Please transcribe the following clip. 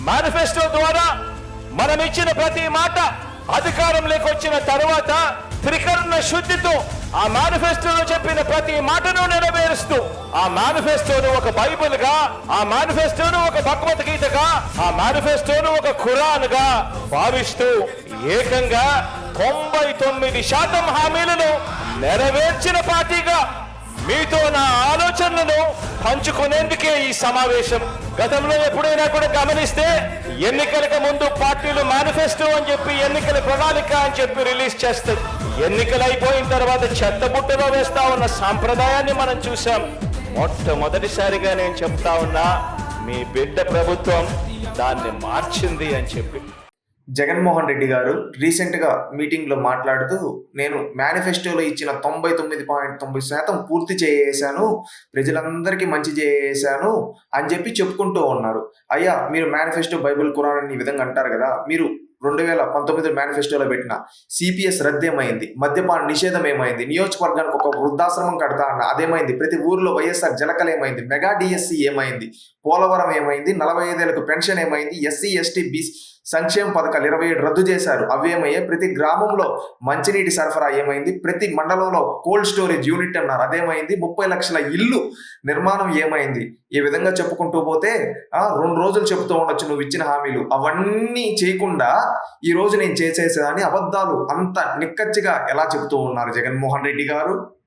Manifesto ద్వారా మనం ఇచ్చిన ప్రతి మాట అధికారంలోకి వచ్చిన తర్వాత త్రికరణ శుద్ధితో ఆ మేనిఫెస్టోలో చెప్పిన ప్రతి మాటను నెరవేరుస్తూ ఆ మేనిఫెస్టోను ఒక బైబిల్గా ఆ మేనిఫెస్టోను ఒక భగవద్గీతగా ఆ మేనిఫెస్టోను ఒక ఖురాన్గా భావిస్తూ ఏకంగా తొంభై తొమ్మిది శాతం హామీలను నెరవేర్చిన పార్టీగా మీతో నా ఆలోచనలను పంచుకునేందుకే ఈ సమావేశం. గతంలో ఎప్పుడైనా కూడా గమనిస్తే ఎన్నికలకు ముందు పార్టీలు మేనిఫెస్టో అని చెప్పి ఎన్నికల ప్రణాళిక అని చెప్పి రిలీజ్ చేస్తాయి ఎన్నికలు అయిపోయిన తర్వాత చెత్త బుట్టలో వేస్తా ఉన్న సాంప్రదాయాన్ని మనం చూసాం మొట్టమొదటిసారిగా నేను చెప్తా ఉన్నా మీ బిడ్డ ప్రభుత్వం దాన్ని మార్చింది అని చెప్పి. జగన్మోహన్ రెడ్డి గారు రీసెంట్గా మీటింగ్లో మాట్లాడుతూ నేను మేనిఫెస్టోలో ఇచ్చిన తొంభై తొమ్మిది పాయింట్ తొంభై శాతం పూర్తి చేసేసాను ప్రజలందరికీ మంచి చేసేసాను అని చెప్పి చెప్పుకుంటూ ఉన్నారు. అయ్యా మీరు మేనిఫెస్టో బైబిల్ కురాన్ అని ఈ విధంగా అంటారు కదా మీరు రెండు వేల పంతొమ్మిది మేనిఫెస్టోలో పెట్టిన సిపిఎస్ రద్దు ఏమైంది మద్యపాన నిషేధం ఏమైంది నియోజకవర్గానికి ఒక వృద్ధాశ్రమం కడతా అన్న అదేమైంది ప్రతి ఊర్లో వైఎస్ఆర్ జలకలు ఏమైంది మెగా డిఎస్సి ఏమైంది పోలవరం ఏమైంది నలభై ఐదేళ్ళకు పెన్షన్ ఏమైంది ఎస్సీ ఎస్టీ బీసీ సంక్షేమ పథకాలు ఇరవై ఏడు రద్దు చేశారు. అవేమయ్యాయి? ప్రతి గ్రామంలో మంచినీటి సరఫరా ఏమైంది? ప్రతి మండలంలో కోల్డ్ స్టోరేజ్ యూనిట్ అన్నారు. అదేమైంది? ముప్పై లక్షల ఇల్లు నిర్మాణం ఏమైంది? ఈ విధంగా చెప్పుకుంటూ పోతే ఆ రెండు రోజులు చెబుతూ ఉండొచ్చు నువ్వు ఇచ్చిన హామీలు. అవన్నీ చేయకుండా ఈ రోజు నేను చేసేసేదాన్ని అబద్ధాలు అంత నిక్కచ్చిగా ఎలా చెబుతూ ఉన్నారు జగన్మోహన్ రెడ్డి గారు?